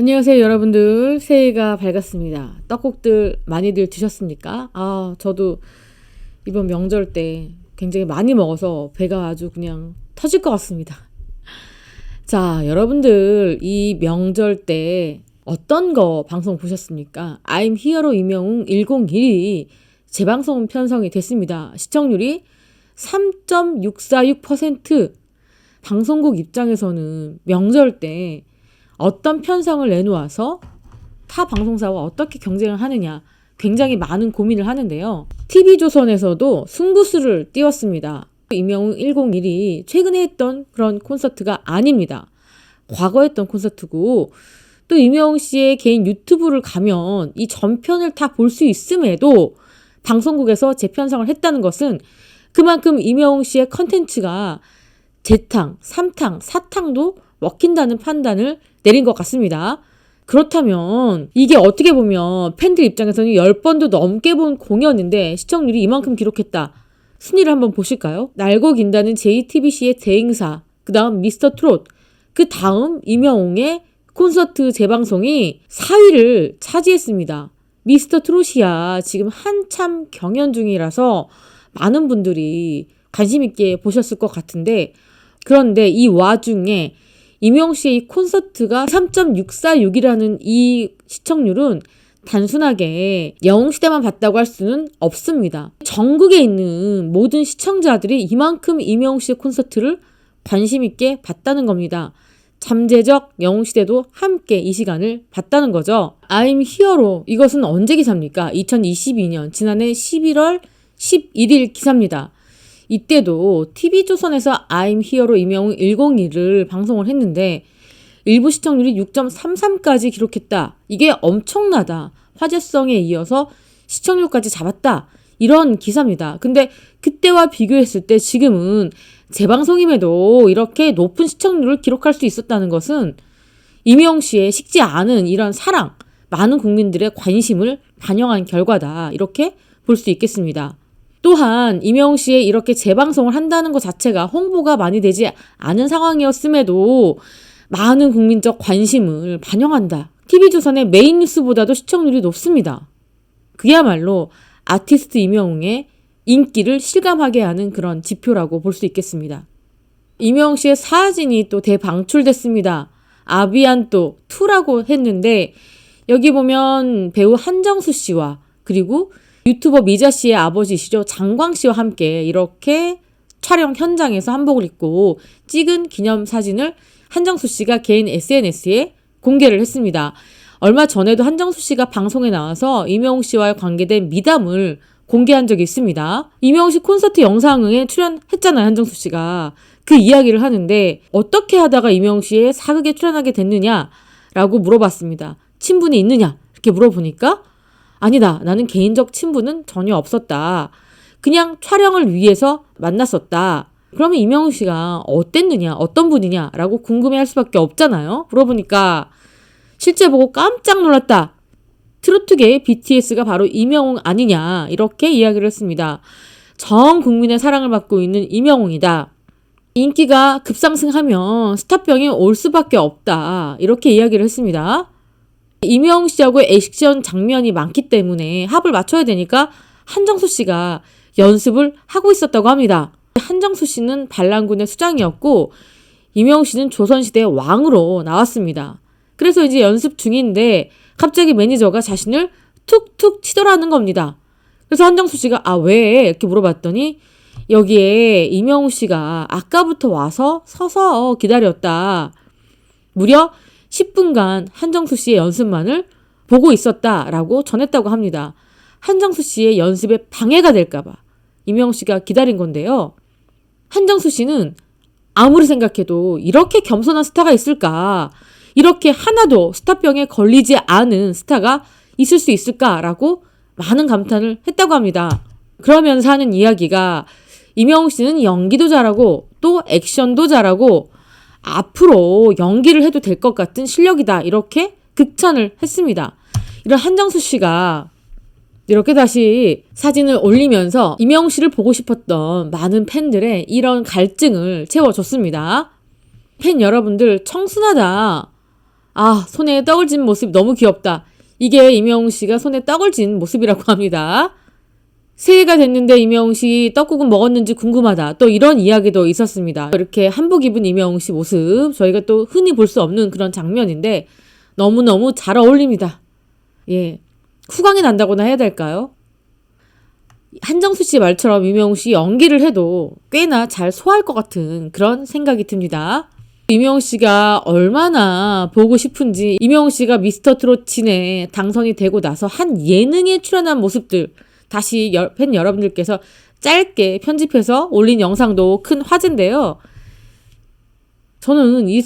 안녕하세요, 여러분들. 새해가 밝았습니다. 떡국들 많이들 드셨습니까? 아, 저도 이번 명절 때 굉장히 많이 먹어서 배가 아주 그냥 터질 것 같습니다. 자, 여러분들 이 명절 때 어떤 거 방송 보셨습니까? I'm 히어로 이명웅 101이 재방송 편성이 됐습니다. 시청률이 3.646%. 방송국 입장에서는 명절 때 어떤 편성을 내놓아서 타 방송사와 어떻게 경쟁을 하느냐 굉장히 많은 고민을 하는데요. TV조선에서도 승부수를 띄웠습니다. 이명웅 101이 최근에 했던 그런 콘서트가 아닙니다. 과거 했던 콘서트고 또 이명웅 씨의 개인 유튜브를 가면 이 전편을 다 볼 수 있음에도 방송국에서 재편성을 했다는 것은 그만큼 이명웅 씨의 컨텐츠가 재탕, 삼탕, 사탕도 먹힌다는 판단을 내린 것 같습니다. 그렇다면 이게 어떻게 보면 팬들 입장에서는 10번도 넘게 본 공연인데 시청률이 이만큼 기록했다. 순위를 한번 보실까요? 날고 긴다는 JTBC의 대행사, 그 다음 미스터 트롯, 그 다음 임영웅의 콘서트 재방송이 4위를 차지했습니다. 미스터 트롯이야 지금 한참 경연 중이라서 많은 분들이 관심 있게 보셨을 것 같은데 그런데 이 와중에 임영 씨의 이 콘서트가 3.646이라는 이 시청률은 단순하게 영웅시대만 봤다고 할 수는 없습니다. 전국에 있는 모든 시청자들이 이만큼 임영웅 씨의 콘서트를 관심 있게 봤다는 겁니다. 잠재적 영웅시대도 함께 이 시간을 봤다는 거죠. I'm Here로 이것은 언제 기사입니까? 2022년 지난해 11월 11일 기사입니다. 이때도 TV조선에서 I'm 히어로 이명웅 101을 방송을 했는데 일부 시청률이 6.33까지 기록했다. 이게 엄청나다. 화제성에 이어서 시청률까지 잡았다. 이런 기사입니다. 근데 그때와 비교했을 때 지금은 재방송임에도 이렇게 높은 시청률을 기록할 수 있었다는 것은 이명 씨의 식지 않은 이런 사랑, 많은 국민들의 관심을 반영한 결과다. 이렇게 볼 수 있겠습니다. 또한 이명 씨의 이렇게 재방송을 한다는 것 자체가 홍보가 많이 되지 않은 상황이었음에도 많은 국민적 관심을 반영한다. TV조선의 메인 뉴스보다도 시청률이 높습니다. 그야말로 아티스트 이명웅의 인기를 실감하게 하는 그런 지표라고 볼 수 있겠습니다. 이명웅 씨의 사진이 또 대방출됐습니다. 아비안또 2라고 했는데 여기 보면 배우 한정수 씨와 그리고 유튜버 미자 씨의 아버지시죠. 장광 씨와 함께 이렇게 촬영 현장에서 한복을 입고 찍은 기념 사진을 한정수 씨가 개인 SNS에 공개를 했습니다. 얼마 전에도 한정수 씨가 방송에 나와서 이명웅 씨와 관계된 미담을 공개한 적이 있습니다. 이명웅 씨 콘서트 영상에 출연했잖아요, 한정수 씨가. 그 이야기를 하는데 어떻게 하다가 이명웅 씨의 사극에 출연하게 됐느냐라고 물어봤습니다. 친분이 있느냐? 이렇게 물어보니까 아니다. 나는 개인적 친분은 전혀 없었다. 그냥 촬영을 위해서 만났었다. 그러면 이명웅 씨가 어땠느냐, 어떤 분이냐, 라고 궁금해 할 수밖에 없잖아요. 물어보니까 실제 보고 깜짝 놀랐다. 트로트계의 BTS가 바로 이명웅 아니냐, 이렇게 이야기를 했습니다. 전 국민의 사랑을 받고 있는 이명웅이다. 인기가 급상승하면 스타병이 올 수밖에 없다. 이렇게 이야기를 했습니다. 이명 씨하고 액션 장면이 많기 때문에 합을 맞춰야 되니까 한정수 씨가 연습을 하고 있었다고 합니다. 한정수 씨는 반란군의 수장이었고 이명 씨는 조선시대의 왕으로 나왔습니다. 그래서 이제 연습 중인데 갑자기 매니저가 자신을 툭툭 치더라는 겁니다. 그래서 한정수 씨가 아 왜? 이렇게 물어봤더니 여기에 이명우 씨가 아까부터 와서 서서 기다렸다. 무려 10분간 한정수 씨의 연습만을 보고 있었다라고 전했다고 합니다. 한정수 씨의 연습에 방해가 될까봐 이명 씨가 기다린 건데요. 한정수 씨는 아무리 생각해도 이렇게 겸손한 스타가 있을까? 이렇게 하나도 스타병에 걸리지 않은 스타가 있을 수 있을까라고 많은 감탄을 했다고 합니다. 그러면서 하는 이야기가 이명웅 씨는 연기도 잘하고 또 액션도 잘하고 앞으로 연기를 해도 될 것 같은 실력이다. 이렇게 극찬을 했습니다. 이런 한정수 씨가 이렇게 다시 사진을 올리면서 이명 씨를 보고 싶었던 많은 팬들의 이런 갈증을 채워줬습니다. 팬 여러분들 청순하다. 아, 손에 떡을 쥔 모습 너무 귀엽다. 이게 임영웅 씨가 손에 떡을 쥔 모습이라고 합니다. 새해가 됐는데 임영웅 씨 떡국은 먹었는지 궁금하다. 또 이런 이야기도 있었습니다. 이렇게 한복 입은 임영웅 씨 모습 저희가 또 흔히 볼 수 없는 그런 장면인데 너무너무 잘 어울립니다. 예. 후광이 난다고나 해야 될까요? 한정수 씨 말처럼 임영웅 씨 연기를 해도 꽤나 잘 소화할 것 같은 그런 생각이 듭니다. 임영웅 씨가 얼마나 보고 싶은지 임영웅 씨가 미스터 트롯 진에 당선이 되고 나서 한 예능에 출연한 모습들 다시 여- 팬 여러분들께서 짧게 편집해서 올린 영상도 큰 화제인데요. 저는 이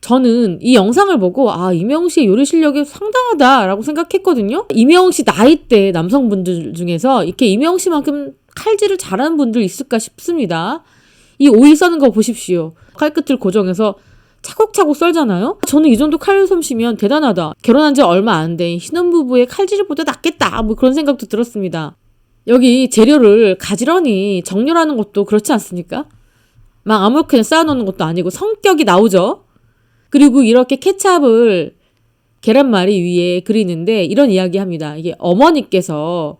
저는 이 영상을 보고 아 임영웅 씨의 요리 실력이 상당하다라고 생각했거든요. 임영웅 씨 나이대 남성분들 중에서 이렇게 임영웅 씨만큼 칼질을 잘하는 분들 있을까 싶습니다. 이 오이 써는 거 보십시오. 칼끝을 고정해서 차곡차곡 썰잖아요. 저는 이 정도 칼 솜씨면 대단하다. 결혼한 지 얼마 안 된 신혼부부의 칼질보다 낫겠다. 뭐 그런 생각도 들었습니다. 여기 재료를 가지런히 정렬하는 것도 그렇지 않습니까? 막 아무렇게나 쌓아놓는 것도 아니고 성격이 나오죠. 그리고 이렇게 케찹을 계란말이 위에 그리는데 이런 이야기 합니다. 이게 어머니께서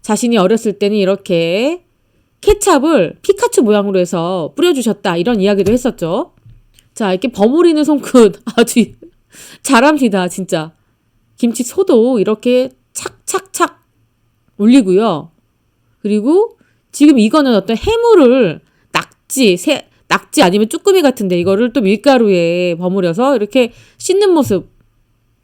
자신이 어렸을 때는 이렇게 케찹을 피카츄 모양으로 해서 뿌려주셨다. 이런 이야기도 했었죠. 자, 이렇게 버무리는 손끝 아주 잘합니다. 진짜. 김치 소도 이렇게 착착착 올리고요. 그리고 지금 이거는 어떤 해물을 낙지, 새, 낙지 아니면 쭈꾸미 같은데 이거를 또 밀가루에 버무려서 이렇게 씻는 모습.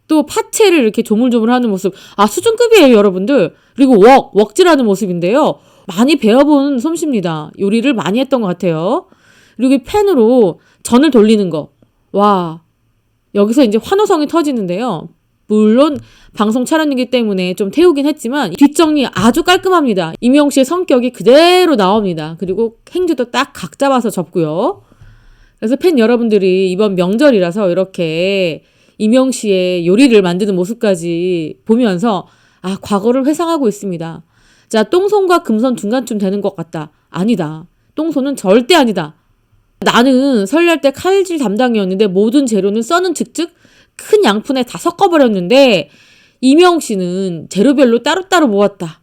또 파채를 이렇게 조물조물 하는 모습. 아, 수준급이에요, 여러분들. 그리고 웍, 웍질하는 모습인데요. 많이 배워본 솜씨입니다. 요리를 많이 했던 것 같아요. 그리고 이 팬으로 전을 돌리는 거. 와. 여기서 이제 환호성이 터지는데요. 물론 방송 촬영이기 때문에 좀 태우긴 했지만 뒷정리 아주 깔끔합니다. 임영 씨의 성격이 그대로 나옵니다. 그리고 행주도 딱 각 잡아서 접고요. 그래서 팬 여러분들이 이번 명절이라서 이렇게 임영 씨의 요리를 만드는 모습까지 보면서 아, 과거를 회상하고 있습니다. 자, 똥손과 금손 중간쯤 되는 것 같다. 아니다. 똥손은 절대 아니다. 나는 설날 때 칼질 담당이었는데 모든 재료는 써는 즉즉 큰 양푼에 다 섞어버렸는데 이명 씨는 재료별로 따로따로 모았다.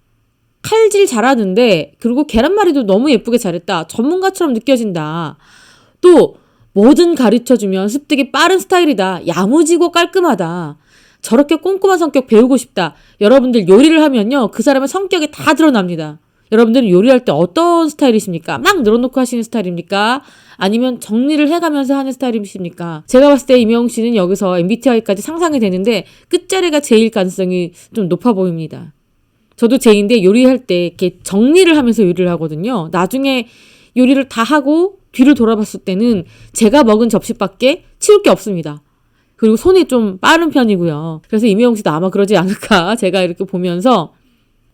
칼질 잘하는데 그리고 계란말이도 너무 예쁘게 잘했다. 전문가처럼 느껴진다. 또 뭐든 가르쳐주면 습득이 빠른 스타일이다. 야무지고 깔끔하다. 저렇게 꼼꼼한 성격 배우고 싶다. 여러분들 요리를 하면요. 그 사람의 성격이 다 드러납니다. 여러분들은 요리할 때 어떤 스타일이십니까? 막 늘어놓고 하시는 스타일입니까? 아니면 정리를 해가면서 하는 스타일이십니까? 제가 봤을 때 임영웅 씨는 여기서 MBTI까지 상상이 되는데 끝자리가 제일 가능성이 좀 높아 보입니다. 저도 제인데 요리할 때 이렇게 정리를 하면서 요리를 하거든요. 나중에 요리를 다 하고 뒤를 돌아봤을 때는 제가 먹은 접시밖에 치울 게 없습니다. 그리고 손이 좀 빠른 편이고요. 그래서 임영웅 씨도 아마 그러지 않을까 제가 이렇게 보면서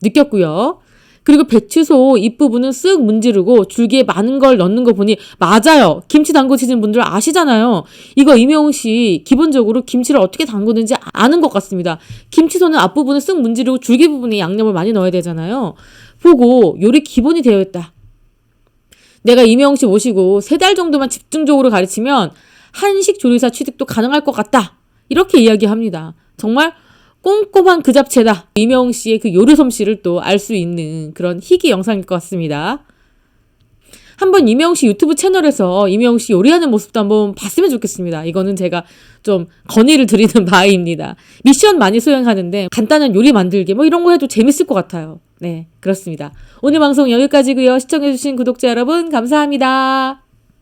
느꼈고요. 그리고 배추소 잎부분은 쓱 문지르고 줄기에 많은 걸 넣는 거 보니 맞아요. 김치 담그시는 분들 아시잖아요. 이거 임영웅 씨 기본적으로 김치를 어떻게 담그는지 아는 것 같습니다. 김치소는 앞부분을 쓱 문지르고 줄기 부분에 양념을 많이 넣어야 되잖아요. 보고 요리 기본이 되어 있다. 내가 임영웅 씨 모시고 세 달 정도만 집중적으로 가르치면 한식 조리사 취득도 가능할 것 같다. 이렇게 이야기합니다. 정말 꼼꼼한 그 잡채다. 이명웅 씨의 그 요리 솜씨를 또 알 수 있는 그런 희귀 영상일 것 같습니다. 한번 이명웅 씨 유튜브 채널에서 이명웅 씨 요리하는 모습도 한번 봤으면 좋겠습니다. 이거는 제가 좀 건의를 드리는 바입니다. 미션 많이 수행하는데 간단한 요리 만들기 뭐 이런 거 해도 재밌을 것 같아요. 네, 그렇습니다. 오늘 방송 여기까지고요. 시청해주신 구독자 여러분 감사합니다.